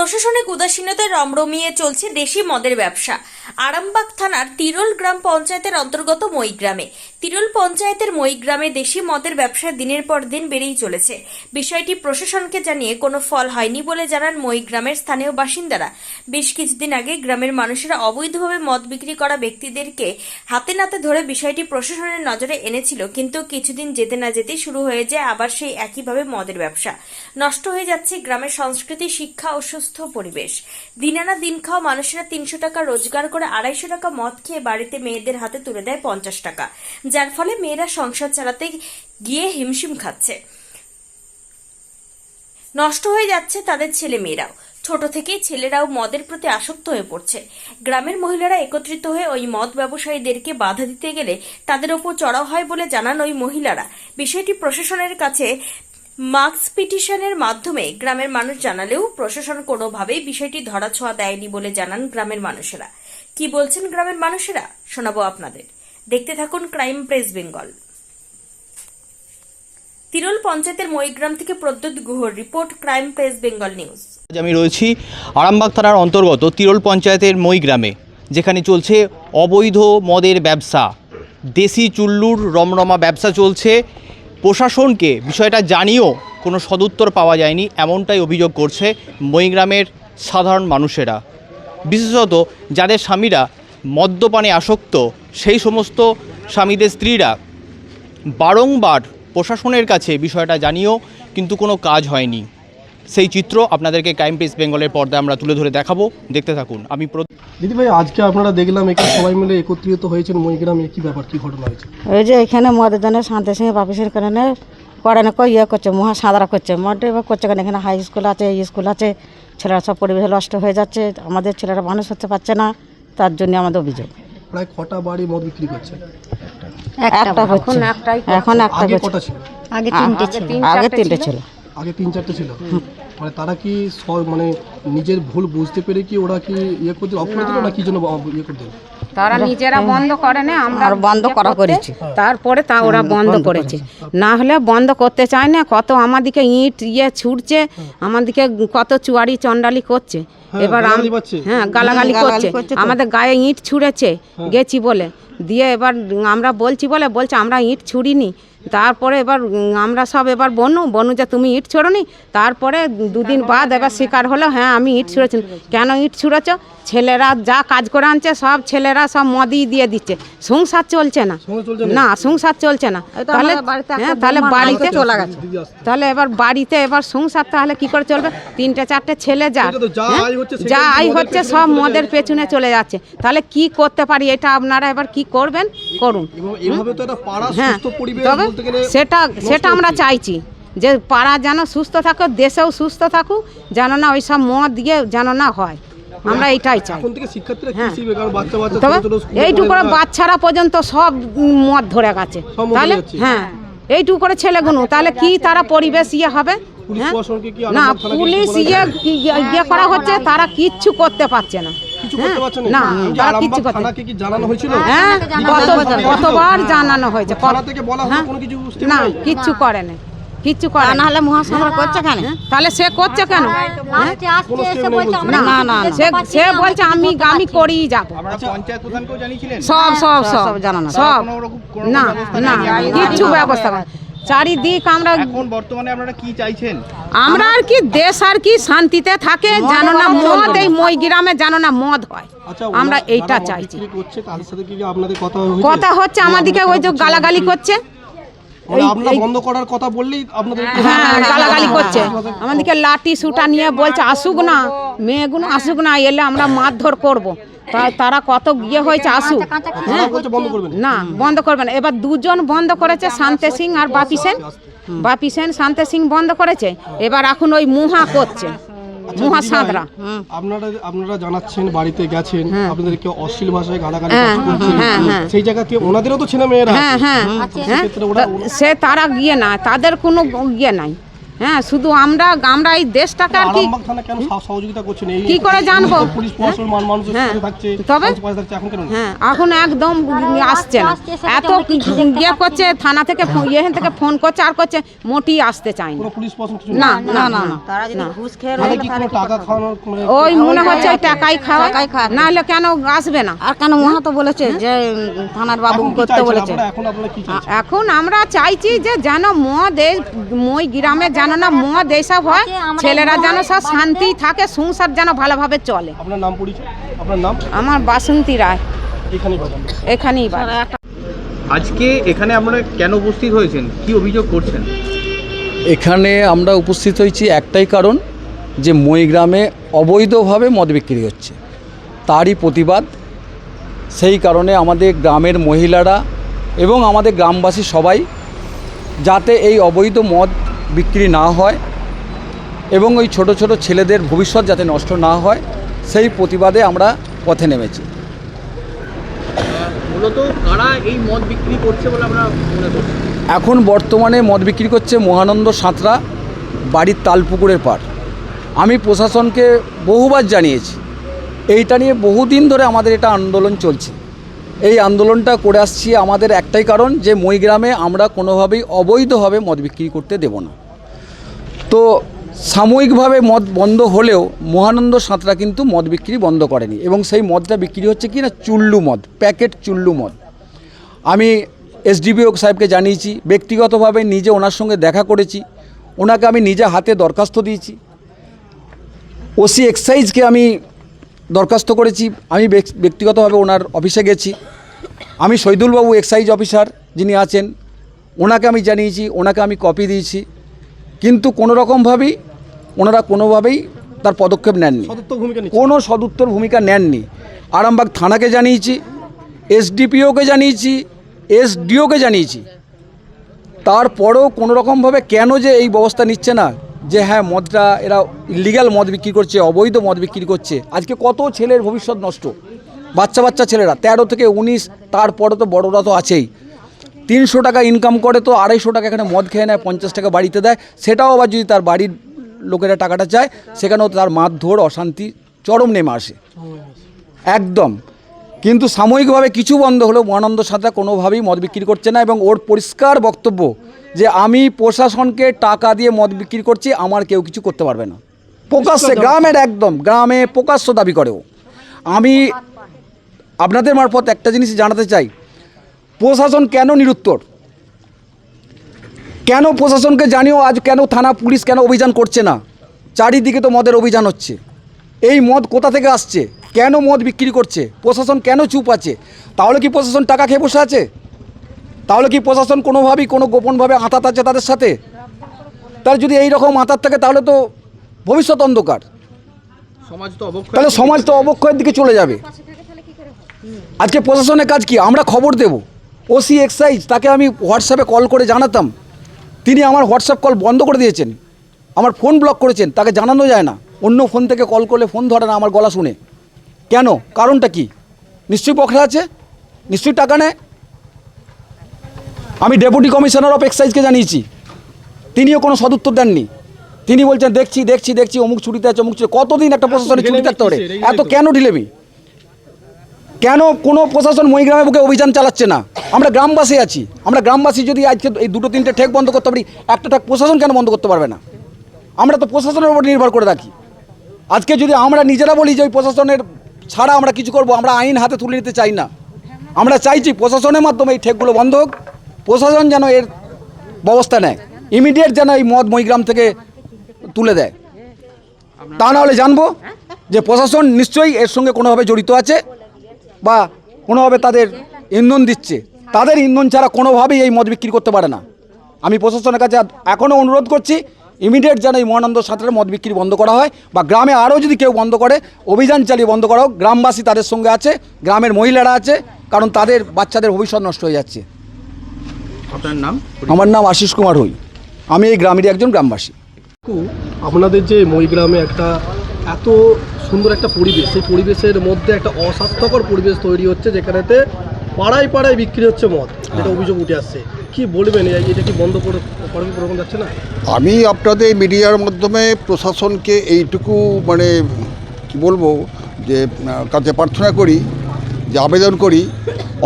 প্রশাসনিক উদাসীনতায় রমরমিয়ে চলছে দেশি মদের ব্যবসা। আরামবাগ থানার তিরুল গ্রাম পঞ্চায়েতের অন্তর্গত মইগ্রামে তিরুল পঞ্চায়েতের মইগ্রামে দেশি মদের ব্যবসা দিনের পর দিন বেড়েই চলেছে। বিষয়টি প্রশাসনকে জানিয়ে কোনো ফল হয়নি বলে জানান মইগ্রামের স্থানীয় বাসিন্দারা। বেশ কিছুদিন আগে গ্রামের মানুষেরা অবৈধভাবে মদ বিক্রি করা ব্যক্তিদেরকে হাতে নাতে ধরে বিষয়টি প্রশাসনের নজরে এনেছিল, কিন্তু কিছুদিন যেতে না যেতেই শুরু হয়ে যায় আবার সেই একইভাবে মদের ব্যবসা। নষ্ট হয়ে যাচ্ছে গ্রামের সংস্কৃতি, শিক্ষা ও সুস্থ পরিবেশ। দিন আনা দিন খাওয়া মানুষেরা তিনশো টাকা রোজগার করে আড়াইশো টাকা মদ খেয়ে বাড়িতে মেয়েদের হাতে তুলে দেয় পঞ্চাশ টাকা। যার ফলে মেয়েরা সংসার চালাতে গিয়ে হিমশিম খাচ্ছে। নষ্ট হয়ে যাচ্ছে তাদের ছেলে মেয়েরাও ছোট থেকেই ছেলেরাও মদের প্রতি আসক্ত হয়ে পড়ছে। গ্রামের মহিলারা একত্রিত হয়ে ওই মদ ব্যবসায়ীদেরকে বাধা দিতে গেলে তাদের ওপর চড়াও হয় বলে জানান ওই মহিলারা। বিষয়টি প্রশাসনের কাছে মার্কস পিটিশনের মাধ্যমে গ্রামের মানুষ জানালেও প্রশাসন কোনোভাবেই বিষয়টি ধরাছোঁয়া দেয়নি বলে জানান গ্রামের মানুষেরা। কি বলছেন গ্রামের মানুষেরা? শোনাবো আপনাদের। দেখতে থাকুন ক্রাইম প্রেস বেঙ্গল। তিরুল পঞ্চায়েতের মইগ্রাম থেকে Pradyut গুহর report, crime press Bengal news. আজ আমি রয়েছি আরামবাগ থানার অন্তর্গত তিরোল পঞ্চায়েতের মই গ্রামে যেখানে চলছে অবৈধ মদের ব্যবসা। দেশি চুল্লুর রমরমা ব্যবসা চলছে। প্রশাসনকে বিষয়টা জানিয়েও কোনো সদুত্তর পাওয়া যায়নি, এমনটাই অভিযোগ করছে মইগ্রামের সাধারণ মানুষেরা। বিশেষত যাদের স্বামীরা মদ্যপানে আসক্ত, সেই সমস্ত স্বামীদের স্ত্রীরা বারংবার প্রশাসনের কাছে বিষয়টা জানিয়েও কিন্তু কোনো কাজ হয়নি। সেই চিত্র আপনাদেরকে ক্রাইম প্রেস বেঙ্গলের পর্দায় আমরা তুলে ধরে দেখাবো। দেখতে থাকুন। আমি দিদি ভাই আজকে আপনারা দেখলাম এখানে সবাই মিলে একত্রিত হয়েছেন মহিগ্রামে কি ব্যাপার কি ঘটনা হয়েছে? ওই যে এখানে মদের জন্য শান্তি সিং বাপিসের কারণে করে না কই ইয়ে করছে মহা সাঁতরা করছে। মদে এবার করছে কেন? এখানে হাই স্কুল আছে স্কুল আছে। ছেলেরা সব পরিবেশ নষ্ট হয়ে যাচ্ছে। আমাদের ছেলেরা মানুষ হতে পারছে না। তার জন্য আমাদের অভিযোগ। প্রায় কটা বাড়ি মদ বিক্রি করছে? একটা এখন একটা আগে কটা ছিল? আগে তিনটে ছিল। আগে তিনটে ছিল। আগে তিন চারটে ছিল? মানে তারা কি মানে নিজের ভুল বুঝতে পেরে কি ওরা কি ইয়ে করতে অফ করে দিল না কি জন্য ইয়ে করে দিল তারা নিজেরা বন্ধ করে না আমরা বন্ধ করা করেছি। তারপরে তা ওরা বন্ধ করেছে। না হলে বন্ধ করতে চায় না কত আমাদিকে ইট ইয়ে ছুটছে আমাদিকে কত চুয়ারি চন্ডালি করছে। এবার হ্যাঁ গালাগালি করছে। আমাদের গায়ে ইট ছুঁড়েছে গেছি বলে। দিয়ে এবার আমরা বলছি বলে বলছে আমরা ইট ছুড়িনি। তারপরে এবার আমরা সব এবার বনু বনু যে তুমি ইট ছোড়নি তারপরে দুদিন বাদ এবার শিকার হলো হ্যাঁ আমি ইট ছুঁড়েছি। কেন ইট ছুঁড়েছ? ছেলেরা যা কাজ করে আনছে সব ছেলেরা সব মদি দিয়ে দিচ্ছে। সংসার চলছে না। না? সংসার চলছে না। তাহলে হ্যাঁ তাহলে বাড়িতে চলে গেছে। তাহলে এবার বাড়িতে এবার সংসার তাহলে কি করে চলবে? তিনটে চারটে ছেলে যা যা হ্যাঁ? আয় হচ্ছে সব মদের পেছনে চলে যাচ্ছে। তাহলে কি করতে পারি এটা আপনারা এবার কি করবেন? করুন। হ্যাঁ তবে সেটা সেটা আমরা চাইছি। যে পাড়া যেন সুস্থ থাকুক দেশেও সুস্থ থাকুক যেন না ওই সব মদ দিয়ে যেন না হয়। আমরা এইটাই চাই। থেকে হ্যাঁ। তবে ছোট ছোট স্কুলে এইটুকু করে বাচ্চারা পর্যন্ত সব মদ ধরে গেছে। তাহলে হ্যাঁ এইটুকু করে ছেলেগুলো তাহলে কি তারা পরিবেশ ইয়ে হবে? পুলিশ হ্যাঁ? না পুলিশ ইয়ে ইয়ে করা হচ্ছে তারা কিচ্ছু করতে পারছে না। কিছু হ্যাঁ? করতে পারছে না। তারা কিচ্ছু করতে জানানো হ্যাঁ কতবার জানানো হয়েছে। কত- থানা থেকে বলা হলো হ্যাঁ? কোনো কিছু step না কিচ্ছু করে না কিচ্ছু করে না। নাহলে মহাসভা করছে কেন? হ্যাঁ? তাহলে সে করছে কেন? হ্যাঁ? কোনো। না না সে সে বলছে আমি আমি করেই যাব। প্রধানকেও জানিয়েছিলেন? সব সব সব সব। জানানো। সব। কোনো কোনো না না। কিচ্ছু ব্যবস্থা করে চারিদিক আমরা এখন বর্তমানে আপনারা কি চাইছেন? আমরা আর কি দেশ আর কি শান্তিতে থাকে জানো না মদ এই মই গ্রামে জানো না মদ হয়। আচ্ছা আমরা এইটা চাইছি। কথা হচ্ছে আমাদিকে ওই যে গালাগালি করছে। আপনারা বন্ধ করার কথা বললেই আপনাদের হ্যাঁ গালাগালি করছে। আমাদেরকে লাঠি সুটা নিয়ে বলছে আসুক না মেয়েগুলো আসুক না এলে আমরা মারধর করব। তা- তারা কত ইয়ে হয়েছে আসুক। বন্ধ করবেন না। বন্ধ করবে না। এবার দুজন বন্ধ করেছে শান্তে সিং আর বাপি সেন। বাপি সেন শান্তে সিং বন্ধ করেছে। এবার এখন ওই মুহা করছে। মুহা সাঁতরা আপনারা আপনারা জানাচ্ছেন বাড়িতে গেছেন আপনাদেরকে অশ্লীল ভাষায় গালাগালি হ্যাঁ, হ্যাঁ, হ্যাঁ। সেই জায়গা ওনাদেরও তো ছেলে মেয়েরা হ্যাঁ হ্যাঁ। হ্যাঁ তা সে তারা গিয়ে না তাদের কোনো গিয়ে নাই। হ্যাঁ শুধু আমরা আমরা এই দেশটাকে আর কি সহযোগিতা করছেন কি করে জানব? পুলিশ মান- হ্যাঁ। থাকছে তবে? এখন হ্যাঁ এখন একদম আসছে না এত ইয়ে করছে থানা থেকে ইয়ে থেকে ফোন করছে আর করছে মোটি আসতে কিছু না না না মানে মানে ওই মনে হচ্ছে ওই টাকাই খাওয়া। না হলে কেন আসবে না আর কেন মহা তো বলেছে যে থানার বাবু কি করতে বলেছে এখন এখন আমরা চাইছি যে যেন মদ এই মই গ্রামে যেন না মদ এইসব হয় ছেলেরা যেন সব শান্তি থাকে সংসার যেন ভালোভাবে চলে। আপনার নাম পরিচয়? আপনার নাম? আমার বাসন্তী রায়। এখানেই আজকে এখানে আপনারা কেন উপস্থিত হয়েছেন? কি অভিযোগ করছেন? এখানে আমরা উপস্থিত হয়েছি একটাই কারণ যে মই গ্রামে অবৈধভাবে মদ বিক্রি হচ্ছে। তারই প্রতিবাদ। সেই কারণে আমাদের গ্রামের মহিলারা এবং আমাদের গ্রামবাসী সবাই যাতে এই অবৈধ মদ বিক্রি না হয় এবং ওই ছোট ছোট ছেলেদের ভবিষ্যৎ যাতে নষ্ট না হয় সেই প্রতিবাদে আমরা পথে নেমেছি। মূলত কারা এই মদ বিক্রি করছে বলে আমরা মনে করছি এখন বর্তমানে মদ বিক্রি করছে মহানন্দ সাঁতরা বাড়ির তালপুকুরের পার আমি প্রশাসনকে বহুবার জানিয়েছি এইটা নিয়ে বহুদিন ধরে আমাদের এটা আন্দোলন চলছে। এই আন্দোলনটা করে আসছি আমাদের একটাই কারণ যে মইগ্রামে আমরা কোনোভাবেই অবৈধভাবে মদ বিক্রি করতে দেব না। তো সাময়িকভাবে মদ বন্ধ হলেও মহানন্দ সাঁতরা কিন্তু মদ বিক্রি বন্ধ করেনি এবং সেই মদটা বিক্রি হচ্ছে কি না চুল্লু মদ, প্যাকেট চুল্লু মদ। আমি এসডিপিও সাহেবকে জানিয়েছি, ব্যক্তিগতভাবে নিজে ওনার সঙ্গে দেখা করেছি, ওনাকে আমি নিজে হাতে দরখাস্ত দিয়েছি। ওসি এক্সাইজকে আমি দরখাস্ত করেছি। আমি ব্যক- ব্যক্তিগতভাবে ওনার অফিসে গেছি। আমি শহীদুলবাবু এক্সাইজ অফিসার যিনি আছেন ওনাকে আমি জানিয়েছি ওনাকে আমি কপি দিয়েছি। কিন্তু কোনো রকমভাবেই ওনারা কোনোভাবেই তার পদক্ষেপ নেননি। কোনো সদুত্তর ভূমিকা নেননি। আরামবাগ থানাকে জানিয়েছি এসডিপিওকে জানিয়েছি এসডিওকে জানিয়েছি। তারপরেও কোনো রকমভাবে কেন যে এই ব্যবস্থা নিচ্ছে না যে হ্যাঁ মদটা, এরা ইলিগাল মদ বিক্রি করছে, অবৈধ মদ বিক্রি করছে। আজকে কত ছেলের ভবিষ্যৎ নষ্ট? বাচ্চা বাচ্চা ছেলেরা, তেরো থেকে উনিশ, তারপরে তো বড়রা তো আছেই। তিনশো টাকা ইনকাম করে তো আড়াইশো টাকা এখানে মদ খেয়ে নেয়, পঞ্চাশ টাকা বাড়িতে দেয়। সেটাও আবার যদি তার বাড়ির লোকেরা টাকাটা চায়, সেখানেও তার মারধর, অশান্তি, চরম নেমে আসে। একদম। কিন্তু সাময়িকভাবে কিছু বন্ধ হলেও মহানন্দ সাঁতরা কোনোভাবেই মদ বিক্রি করছে না এবং ওর পরিষ্কার বক্তব্য যে আমি প্রশাসনকে টাকা দিয়ে মদ বিক্রি করছি আমার কেউ কিছু করতে পারবে না। প্রকাশ্যে গ্রামের একদম গ্রামে প্রকাশ্য দাবি করেও। আমি আপনাদের মারফত একটা জিনিস জানাতে চাই। প্রশাসন কেন নিরুত্তর? কেন প্রশাসনকে জানিও আজ কেন থানা পুলিশ কেন অভিযান করছে না? চারিদিকে তো মদের অভিযান হচ্ছে। এই মদ কোথা থেকে আসছে? কেন মদ বিক্রি করছে? প্রশাসন কেন চুপ আছে? তাহলে কি প্রশাসন টাকা খেয়ে বসে আছে? তাহলে কি প্রশাসন কোনোভাবেই কোনো গোপনভাবে আঁতাত আছে তাদের সাথে? তার যদি এই রকম আঁতাত থাকে তাহলে তো ভবিষ্যৎ অন্ধকার। সমাজ তো অবক্ষয় তাহলে সমাজ তো অবক্ষয়ের দিকে চলে যাবে। আজকে প্রশাসনের কাজ কি? আমরা খবর দেব। ওসি এক্সাইজ তাকে আমি হোয়াটসঅ্যাপে কল করে জানাতাম। তিনি আমার হোয়াটসঅ্যাপ কল বন্ধ করে দিয়েছেন। আমার ফোন ব্লক করেছেন। তাকে জানানো যায় না। অন্য ফোন থেকে কল করলে ফোন ধরে না আমার গলা শুনে। কেন? কারণটা কি? নিশ্চয়ই পকড়া আছে? নিশ্চয়ই টাকা নেয়? আমি ডেপুটি কমিশনার অফ এক্সাইজকে জানিয়েছি। তিনিও কোনো সদুত্তর দেননি। তিনি বলছেন দেখছি দেখছি দেখছি অমুক ছুটিতে আছে অমুক ছুটি কতদিন একটা প্রশাসনের ছুটি থাকতে পারে? এত কেন ঢিলেমি? কেন কোনো প্রশাসন মহিগ্রামে বুকে অভিযান চালাচ্ছে না? আমরা গ্রামবাসী আছি। আমরা গ্রামবাসী যদি আজকে এই দুটো তিনটে ঠেক বন্ধ করতে পারি একটা ঠেক প্রশাসন কেন বন্ধ করতে পারবে না? আমরা তো প্রশাসনের উপর নির্ভর করে রাখি আজকে যদি আমরা নিজেরা বলি যে ওই প্রশাসনের ছাড়া আমরা কিছু করব, আমরা আইন হাতে তুলে নিতে চাই না। আমরা চাইছি প্রশাসনের মাধ্যমে এই ঠেকগুলো বন্ধ হোক, প্রশাসন যেন এর ব্যবস্থা নেয়, ইমিডিয়েট যেন এই মদ মহিগ্রাম থেকে তুলে দেয়। তা না হলে জানব যে প্রশাসন নিশ্চয়ই এর সঙ্গে কোনোভাবে জড়িত আছে বা কোনোভাবে তাদের ইন্ধন দিচ্ছে। তাদের ইন্ধন ছাড়া কোনোভাবেই এই মদ বিক্রি করতে পারে না। আমি প্রশাসনের কাছে এখনও অনুরোধ করছি ইমিডিয়েট যেন এই মহানন্দ সাঁতারের মদ বিক্রি বন্ধ করা হয় বা গ্রামে আরও যদি কেউ বন্ধ করে অভিযান চালিয়ে বন্ধ করা হোক গ্রামবাসী তাদের সঙ্গে আছে গ্রামের মহিলারা আছে কারণ তাদের বাচ্চাদের ভবিষ্যৎ নষ্ট হয়ে যাচ্ছে। আপনার নাম? আমার নাম আশিস কুমার হই। আমি এই গ্রামেরই একজন গ্রামবাসী। কাকু, আপনাদের যে মই গ্রামে একটা এত সুন্দর একটা পরিবেশ সেই পরিবেশের মধ্যে একটা অস্বাস্থ্যকর পরিবেশ তৈরি হচ্ছে যেখানেতে পাড়ায় পাড়ায় বিক্রি হচ্ছে মদ যেটা অভিযোগ উঠে আসছে। কি বলবেন? এটা কি বন্ধ প্রোগ্রাম যাচ্ছে না? আমি আপনাদের মিডিয়ার মাধ্যমে প্রশাসনকে এইটুকু মানে কি বলব, যে কাছে প্রার্থনা করি, যে আবেদন করি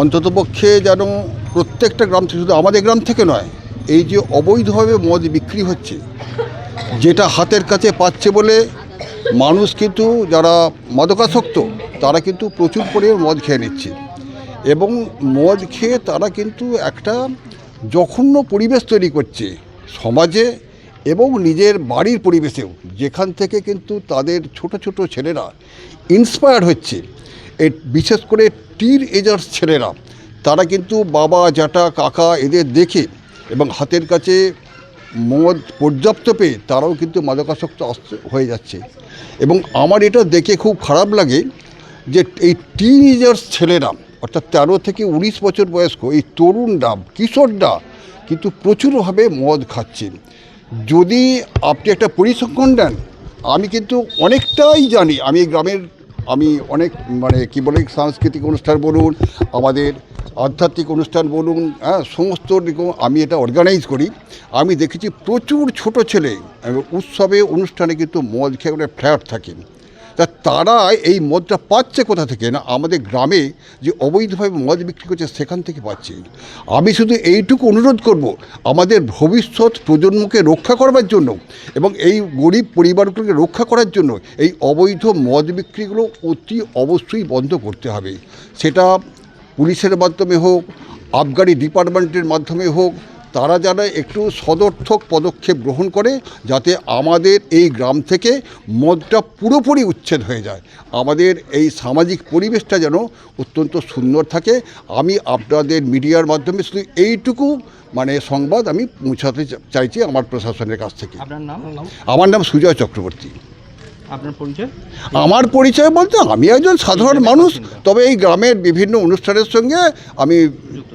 অন্ততপক্ষে যেন প্রত্যেকটা গ্রাম থেকে, শুধু আমাদের গ্রাম থেকে নয়, এই যে অবৈধভাবে মদ বিক্রি হচ্ছে, যেটা হাতের কাছে পাচ্ছে বলে মানুষ কিন্তু, যারা মাদকাসক্ত, তারা কিন্তু প্রচুর পরিমাণে মদ খেয়ে নিচ্ছে। এবং মদ খেয়ে তারা কিন্তু একটা জঘন্য পরিবেশ তৈরি করছে সমাজে এবং নিজের বাড়ির পরিবেশেও। যেখান থেকে কিন্তু তাদের ছোট ছোট ছেলেরা ইন্সপায়ার হচ্ছে। এ বিশেষ করে টির এজার্স ছেলেরা, তারা কিন্তু বাবা জাটা কাকা এদের দেখে এবং হাতের কাছে মদ পর্যাপ্ত পেয়ে তারাও কিন্তু মাদকাসক্ত হয়ে যাচ্ছে। এবং আমার এটা দেখে খুব খারাপ লাগে যে এই টিনেজার্স ছেলেরা অর্থাৎ তেরো থেকে উনিশ বছর বয়স্ক এই তরুণরা কিশোররা কিন্তু প্রচুরভাবে মদ খাচ্ছে। যদি আপনি একটা পরিসংখ্যান দেন, আমি কিন্তু অনেকটাই জানি, আমি গ্রামের, আমি অনেক মানে কি বলে, সাংস্কৃতিক অনুষ্ঠান বলুন, আমাদের আধ্যাত্মিক অনুষ্ঠান বলুন হ্যাঁ সমস্ত রকম আমি এটা অর্গানাইজ করি। আমি দেখেছি প্রচুর ছোট ছেলে, উৎসবে, অনুষ্ঠানে কিন্তু মদ খেয়ে ফ্ল্যাট থাকে। তা তারা এই মদটা পাচ্ছে কোথা থেকে? না, আমাদের গ্রামে যে অবৈধভাবে মদ বিক্রি করছে সেখান থেকে পাচ্ছে। আমি শুধু এইটুকু অনুরোধ করব, আমাদের ভবিষ্যৎ প্রজন্মকে রক্ষা করবার জন্য এবং এই গরিব পরিবারগুলোকে রক্ষা করার জন্য এই অবৈধ মদ বিক্রিগুলো অতি অবশ্যই বন্ধ করতে হবে। সেটা পুলিশের মাধ্যমে হোক, আবগারি ডিপার্টমেন্টের মাধ্যমে হোক তারা যারা একটু সদর্থক পদক্ষেপ গ্রহণ করে যাতে আমাদের এই গ্রাম থেকে মদটা পুরোপুরি উচ্ছেদ হয়ে যায়। আমাদের এই সামাজিক পরিবেশটা যেন অত্যন্ত সুন্দর থাকে। আমি আপনাদের মিডিয়ার মাধ্যমে শুধু এইটুকু মানে সংবাদ আমি পৌঁছাতে চাইছি আমার প্রশাসনের কাছ থেকে। আমার নাম সুজয় চক্রবর্তী। আপনার পরিচয়? আমার পরিচয় বলতে আমি একজন সাধারণ মানুষ তবে এই গ্রামের বিভিন্ন অনুষ্ঠানের সঙ্গে আমি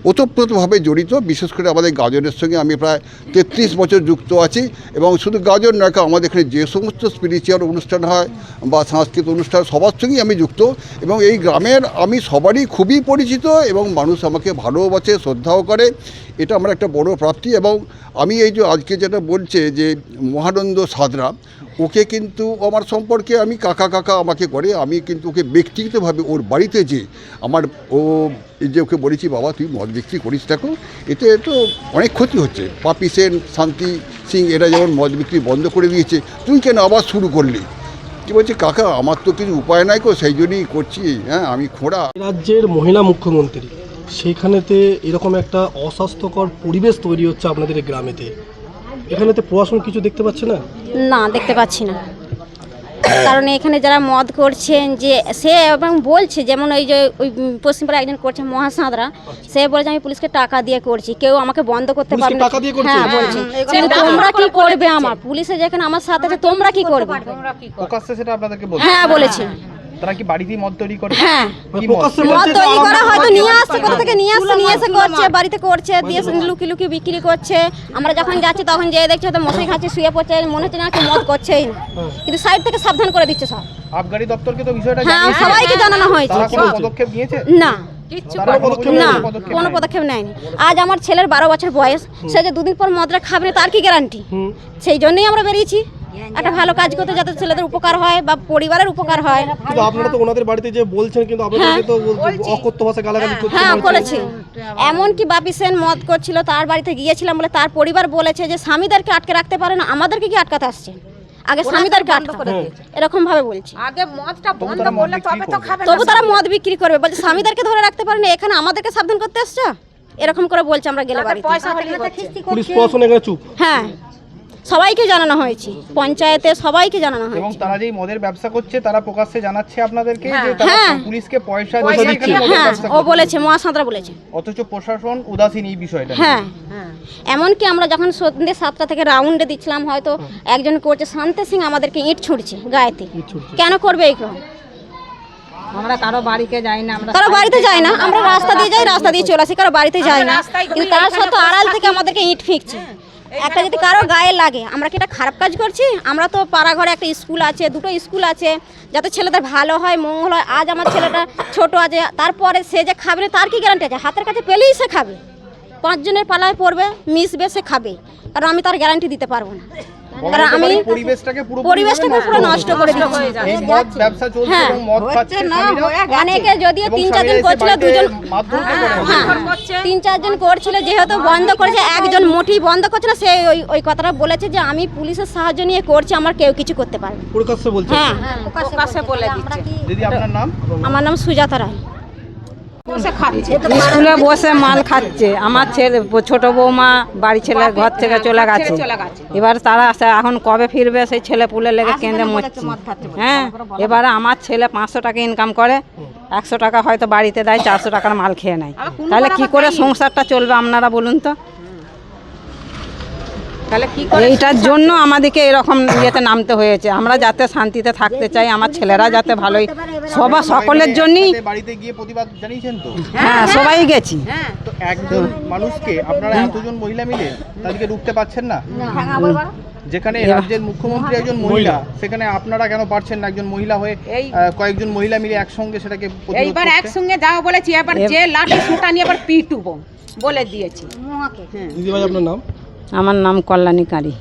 ওতপ্রোতভাবে জড়িত বিশেষ করে আমাদের গাজনের সঙ্গে আমি প্রায় তেত্রিশ বছর যুক্ত আছি এবং শুধু গাজন নয় আমাদের এখানে যে সমস্ত স্পিরিচুয়াল অনুষ্ঠান হয় বা সাংস্কৃতিক অনুষ্ঠান সবার সঙ্গেই আমি যুক্ত এবং এই গ্রামের আমি সবারই খুবই পরিচিত এবং মানুষ আমাকে ভালোবাসে শ্রদ্ধাও করে। এটা আমার একটা বড় প্রাপ্তি এবং আমি এই যে আজকে যেটা বলছে যে মহানন্দ সাদরা ওকে কিন্তু আমার সম্পর্কে আমি কাকা কাকা আমাকে করে, আমি কিন্তু ওকে ব্যক্তিগতভাবে ওর বাড়িতে যে আমার ও যে ওকে বলেছি, বাবা, তুই মদ বিক্রি করিস, দেখো, এতে তো অনেক ক্ষতি হচ্ছে। পাপি সেন, শান্তি সিং, এরা যেমন মদ বিক্রি বন্ধ করে দিয়েছে, তুই কেন আবার শুরু করলি? কি বলছে, কাকা, আমার তো কিছু উপায় নাই কো সেই জন্যই করছি হ্যাঁ আমি খোঁড়া। রাজ্যের মহিলা মুখ্যমন্ত্রী, সেইখানেতে এরকম একটা অস্বাস্থ্যকর পরিবেশ তৈরি হচ্ছে আপনাদের এই গ্রামেতে এখানেতে প্রশাসন কিছু দেখতে পাচ্ছে না? না দেখতে পাচ্ছি না। কারণ এখানে যারা মদ করছেন যে সে এবং বলছে যেমন ওই যে ওই পশ্চিমপাড়া একজন করছে মহাসাঁতরা সে বলেছে আমি পুলিশকে টাকা দিয়ে করছি। কেউ আমাকে বন্ধ করতে পারবে না। টাকা হ্যাঁ বলছে। তোমরা কি করবে আমার? পুলিশে যেখানে আমার সাথে আছে তোমরা কি করবে? হ্যাঁ বলেছে। তারা কি বাড়িতেই মদ তৈরি করে? হ্যাঁ। কি মদ? প্রকাশ্যে মদ তৈরি করা হয়তো নিয়ে আসছে কোথা থেকে নিয়ে আসছে নিয়ে এসে করছে বাড়িতে করছে দিয়ে লুকি লুকি বিক্রি করছে। আমরা যখন যাচ্ছি তখন যেয়ে দেখছি হয়তো মশাই খাচ্ছে শুয়ে পড়ছে মনে হচ্ছে না কি মদ করছেই না। কিন্তু সাইড থেকে সাবধান করে দিচ্ছে সব। আবগারি দপ্তরকে তো বিষয়টা হ্যাঁ জানিয়েছে। সবাইকে জানানো হয়েছে। তারা কোনো পদক্ষেপ নিয়েছে? না। তারা পর্যন্ত না কোনো পদক্ষেপ কোনো নেয়নি। পদক্ষেপ নেয়নি। আজ আমার ছেলের বারো বছর বয়স সে যে দুদিন পর মদটা খাবে না তার কি গ্যারান্টি সেই জন্যই আমরা বেরিয়েছি। একটা ভালো কাজ করতে যাতে ছেলেদের উপকার হয় বা পরিবারের উপকার হয়। কিন্তু আপনারা তো ওনাদের বাড়িতে যে বলছেন কিন্তু তো অকথ্য ভাষা গালাগালি করছে হ্যাঁ বলছে। করেছি। এমনকি বাপি সেন মদ করছিল তার বাড়িতে গিয়েছিলাম বলে তার পরিবার বলেছে যে স্বামীদেরকে আটকে রাখতে পারে না আমাদেরকে কি আটকাতে আসছে? আগে স্বামীদেরকে আটকা এরকম ভাবে বলছি। আগে মদটা বন্ধ তারা মদ করলে বিক্রি তবে তো করবে। খাবে তবু তারা মদ বিক্রি করবে। বলছে স্বামীদেরকে ধরে রাখতে পারে না এখানে আমাদেরকে সাবধান করতে আসছো? এরকম করে বলছে আমরা গেলে বাড়িতে। পয়সা হলে করছে। পুলিশ প্রশাসন এখানে চুপ। হ্যাঁ। সবাইকে জানানো হয়েছে পঞ্চায়েতে সবাইকে জানানো হয়েছে। এবং তারা যেই মদের ব্যবসা করছে তারা প্রকাশ্যে জানাচ্ছে আপনাদেরকে যে তারা হ্যাঁ। পুলিশকে পয়সা দিয়ে হ্যাঁ ও বলেছে মহাসাঁতরা বলেছে। অথচ প্রশাসন উদাসীন এই বিষয়টা। হ্যাঁ এমনকি আমরা যখন সন্ধ্যে সাতটা থেকে রাউন্ডে দিচ্ছিলাম হয়তো একজন করছে শান্তি সিং আমাদেরকে ইট ছুটছে গায়েতে। কেন করবে এইরকম আমরা কারও বাড়িতে যাই না আমরা কারও বাড়িতে যায় না আমরা রাস্তা দিয়ে যাই রাস্তা দিয়ে চলে আসি কারও বাড়িতে যাই না। কিন্তু তার সত্ত্বেও আড়াল থেকে আমাদেরকে ইট ফিকছে। একটা যদি কারও গায়ে লাগে আমরা কি এটা খারাপ কাজ করছি? আমরা তো পাড়াঘরে একটা স্কুল আছে দুটো স্কুল আছে যাতে ছেলেদের ভালো হয় মঙ্গল হয়। আজ আমার ছেলেটা ছোট আছে তারপরে সে যে খাবে না তার কি গ্যারান্টি আছে? হাতের কাছে পেলেই সে খাবে। পাঁচজনের পালায় পড়বে মিশবে সে খাবে। কারণ আমি তার গ্যারান্টি দিতে পারব না। আমি পরিবেশটাকে পুরো পরিবেশটাকে পুরো নষ্ট করে দিচ্ছি। ব্যবসা চলছে হ্যাঁ। এবং মদ খাচ্ছে অনেকে যদিও তিন চারজন এসে করছিল দুজন হ্যাঁ তিন চারজন করছিল যেহেতু বন্ধ করেছে। একজন মোটেই বন্ধ করছে না সে ওই ওই কথাটা বলেছে যে আমি পুলিশের সাহায্য নিয়ে করছি আমার কেউ কিছু করতে পারবে না। প্রকাশ্যে বলছে। হ্যাঁ প্রকাশ্যে বলে দিচ্ছে। দিদি আপনার নাম? আমার নাম সুজাতা রায়। স্কুলে বসে মাল খাচ্ছে। আমার ছেলে ছোট বৌমা বাড়ি ছেলে ঘর থেকে চলে গেছে। এবার তারা সে- এখন কবে ফিরবে? সেই ছেলে পুলে লেগে কেঁদে মরছে। হ্যাঁ এবারে আমার ছেলে পাঁচশো টাকা ইনকাম করে। একশো টাকা হয়তো বাড়িতে দেয় চারশো টাকার মাল খেয়ে নেয়। তাহলে কি করে সংসারটা চলবে আপনারা বলুন তো? এইটার জন্য আমাদেরকে এরকম ইয়েতে নামতে হয়েছে। আমরা যাতে শান্তিতে থাকতে চাই আমার ছেলেরা যাতে ভালোই সবার সকলের জন্যই বাড়িতে গিয়ে প্রতিবাদ জানিয়েছেন তো? হ্যাঁ সবাই গেছি। তো একজন মানুষকে আপনারা এতজন মহিলা মিলে তাদেরকে রুখতে পারছেন না? যেখানে রাজ্যের মুখ্যমন্ত্রী একজন মহিলা। সেখানে আপনারা কেন পারছেন না একজন মহিলা হয়ে কয়েকজন মহিলা মিলে একসঙ্গে সেটাকে এইবার একসঙ্গে যাও বলেছি এবার যে লাঠি সুটা নিয়ে এবার পিটুবো বলে দিয়েছি। দিদিভাই আপনার নাম? আমার নাম কল্যাণী কারি।